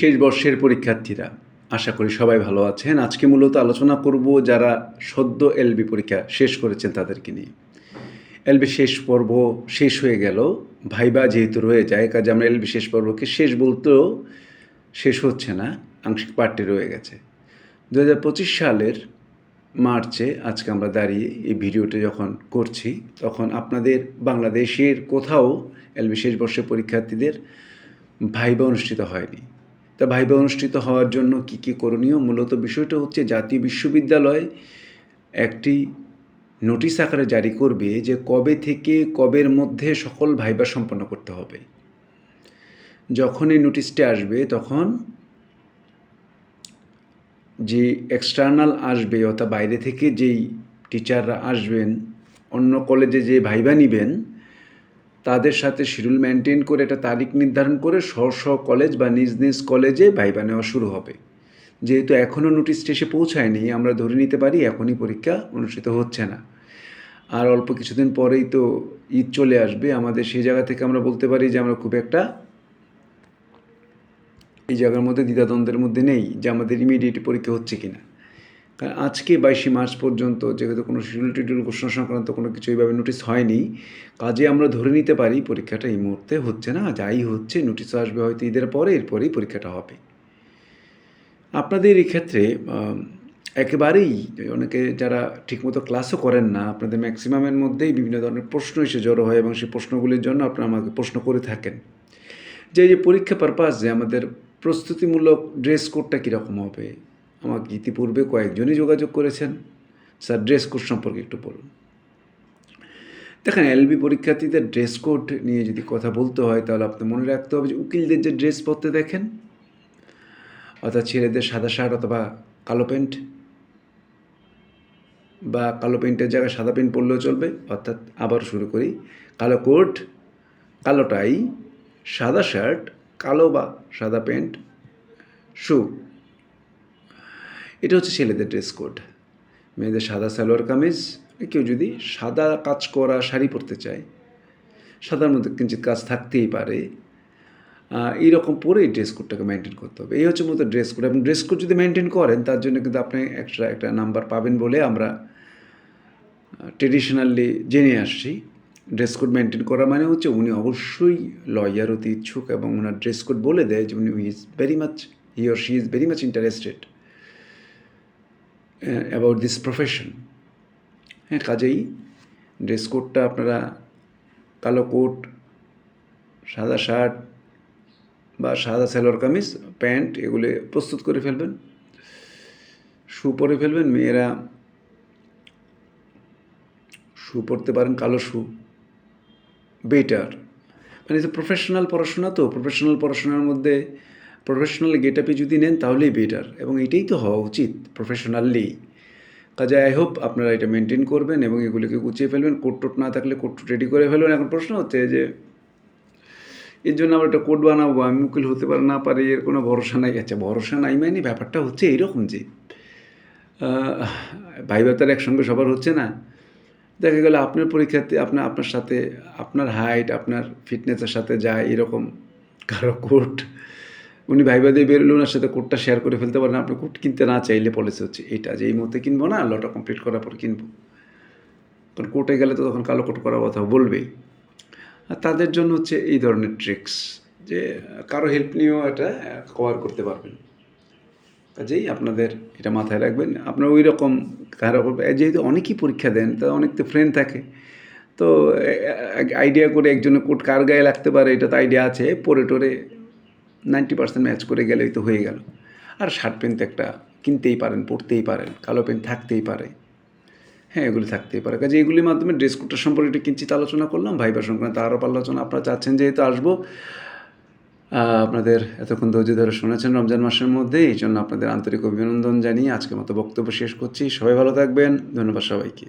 শেষ বর্ষের পরীক্ষার্থীরা, আশা করি সবাই ভালো আছেন। আজকে মূলত আলোচনা করব যারা সদ্য এলবি পরীক্ষা শেষ করেছেন তাদেরকে নিয়ে। এলবি শেষ পর্ব শেষ হয়ে গেল। ভাইবা যেহেতু রয়ে যায়, কাজে আমরা এলবি শেষ পর্বকে শেষ বলতেও শেষ হচ্ছে না, আংশিক পার্টি রয়ে গেছে। দু হাজার পঁচিশ সালের মার্চে আজকে আমরা দাঁড়িয়ে এই ভিডিওটা যখন করছি, তখন আপনাদের বাংলাদেশের কোথাও এলবি শেষ বর্ষের পরীক্ষার্থীদের ভাইবা অনুষ্ঠিত হয়নি। তা ভাইবা অনুষ্ঠিত হওয়ার জন্য কি কি করণীয়? মূলত বিষয়টা হচ্ছে জাতীয় বিশ্ববিদ্যালয় একটি নোটিশ আকারে জারি করবে যে কবে থেকে কবের মধ্যে সকল ভাইবা সম্পন্ন করতে হবে। যখন এই নোটিশটি আসবে, তখন যে এক্সটার্নাল আসবে অর্থাৎ বাইরে থেকে যেই টিচাররা আসবেন, অন্য কলেজে যে ভাইবা নিবেন তাদের সাথে শিডিউল মেনটেন করে একটা তারিখ নির্ধারণ করে স্ব স্ব কলেজ বা নিজ নিজ কলেজে ভাইবা নেওয়া শুরু হবে। যেহেতু এখনও নোটিশটি এসে পৌঁছায়নি, আমরা ধরে নিতে পারি এখনই পরীক্ষা অনুষ্ঠিত হচ্ছে না। আর অল্প কিছুদিন পরেই তো ঈদ চলে আসবে, আমাদের সেই জায়গা থেকে আমরা বলতে পারি যে আমরা খুব একটা এই জায়গার মধ্যে দ্বিধাদ্বন্দ্বের মধ্যে নেই যে আমাদের ইমিডিয়েট পরীক্ষা হচ্ছে কি না কারণ আজকে বাইশে মার্চ পর্যন্ত যেহেতু কোনো শিডিউল টিডিউল ঘোষণা সংক্রান্ত কোনো কিছু এইভাবে নোটিশ হয়নি, কাজে আমরা ধরে নিতে পারি পরীক্ষাটা এই মুহূর্তে হচ্ছে না, যাই হচ্ছে নোটিশ আসবে হয়তো ঈদের পরে, এরপরেই পরীক্ষাটা হবে। আপনাদের এক্ষেত্রে একেবারেই অনেকে যারা ঠিকমতো ক্লাসও করেন না, আপনাদের ম্যাক্সিমামের মধ্যেই বিভিন্ন ধরনের প্রশ্ন এসে জড়ো হয় এবং সেই প্রশ্নগুলির জন্য আপনারা আমাকে প্রশ্ন করে থাকেন। যে এই যে পরীক্ষা পারপাস যে আমাদের প্রস্তুতিমূলক ড্রেস কোডটা কীরকম হবে আমাকে ইতিপূর্বে কয়েকজনই যোগাযোগ করেছেন। স্যার ড্রেস কোড সম্পর্কে একটু বলুন। দেখেন এলবি পরীক্ষার্থীদের ড্রেস কোড নিয়ে যদি কথা বলতে হয়, তাহলে আপনার মনে রাখতে হবে যে উকিলদের যে ড্রেস পরতে দেখেন, অর্থাৎ ছেলেদের সাদা শার্ট অথবা কালো প্যান্ট, বা কালো প্যান্টের জায়গায় সাদা প্যান্ট পরলেও চলবে, অর্থাৎ আবার শুরু করি, কালো কোট, কালো টাই, সাদা শার্ট, কালো বা সাদা প্যান্ট, শু। এটা হচ্ছে ছেলেদের ড্রেস কোড মেয়েদের সাদা সালোয়ার কামিজ কেউ যদি সাদা কাজ করা শাড়ি পরতে চায়, সাদার মধ্যে কিঞ্চিত কাজ থাকতেই পারে। এইরকম পরেই ড্রেস কোডটাকে মেনটেন করতে হবে। এই হচ্ছে মতো ড্রেস কোড এবং ড্রেস কোড যদি মেনটেন করেন, তার জন্য কিন্তু আপনি এক্সট্রা একটা নাম্বার পাবেন বলে আমরা ট্রেডিশনালি জেনে আসছি। ড্রেস কোড মেনটেন করা মানে হচ্ছে উনি অবশ্যই লয়ার হতে ইচ্ছুক এবং ওনার ড্রেস কোড বলে দেয় যে উনি is very much he or she is very much interested about this profession হ্যাঁ কাজেই ড্রেস কোডটা আপনারা কালো কোট, সাদা শার্ট বা সাদা সালোয়ার কামিজ, প্যান্ট এগুলো প্রস্তুত করে ফেলবেন। শু পরে ফেলবেন, মেয়েরা শু পরতে পারেন কালো শু। বেটার মানে প্রফেশনাল পড়াশোনা তো প্রফেশনাল পড়াশোনার মধ্যে প্রফেশনাল গেট আপে যদি নেন, তাহলেই বেটার এবং এটাই তো হওয়া উচিত প্রফেশনালি কাজে আই হোপ আপনারা এটা মেনটেন করবেন এবং এগুলিকে গুছিয়ে ফেলবেন। কোট টোট না থাকলে কোট রেডি করে ফেলবেন। এখন প্রশ্ন হচ্ছে যে, এর জন্য আমরা একটা কোড বানাবো। আমি উকিল হতে পারে না পারি, এর কোনো ভরসা নাই। আচ্ছা ভরসা নাই মানে ব্যাপারটা হচ্ছে এইরকম যে ভাই ভাতার একসঙ্গে সবার হচ্ছে না। দেখা গেল আপনার পরীক্ষাতে আপনার আপনার সাথে আপনার হাইট আপনার ফিটনেসের সাথে যায়, এরকম। কারও কোট উনি ভাইবা দিয়ে বেরোলে ওনার সাথে কোটটা শেয়ার করে ফেলতে পারেন। আপনি কোট কিনতে না চাইলে পলিসি হচ্ছে এটা যে এই মুহূর্তে কিনবো না লটা কমপ্লিট করার পর কিনবো। কারণ কোর্টে গেলে তো তখন কালো কোট করার কথা বলবেই। আর তাদের জন্য হচ্ছে এই ধরনের ট্রিক্স যে কারও হেল্প নিয়েও এটা কভার করতে পারবেন। কাজেই আপনাদের এটা মাথায় রাখবেন। আপনার ওই রকম কারও যেহেতু অনেকেই পরীক্ষা দেন, তা অনেক তো ফ্রেন্ড থাকে। তো আইডিয়া করে একজনের কোট কার গায়ে লাগতে পারে, এটা তো আইডিয়া আছে পরে টোরে নাইনটি পার্সেন্ট ম্যাচ করে গেলেই তো হয়ে গেল। আর শার্ট প্যান্ট তো একটা কিনতেই পারেন, পরতেই পারেন, কালো প্যান্ট থাকতেই পারে। হ্যাঁ এগুলি থাকতেই পারে। কাজে এগুলির মাধ্যমে ড্রেস কোডটার সম্পর্কে একটু কিঞ্চিত আলোচনা করলাম। ভাইবার সংক্রান্ত আরও আলোচনা আপনারা চাচ্ছেন, যেহেতু আসব আপনাদের এতক্ষণ ধৈর্য ধরে শুনেছেন রমজান মাসের মধ্যে, এই জন্য আপনাদের আন্তরিক অভিনন্দন জানিয়ে আজকের মতো বক্তব্য শেষ করছি। সবাই ভালো থাকবেন। ধন্যবাদ সবাইকে।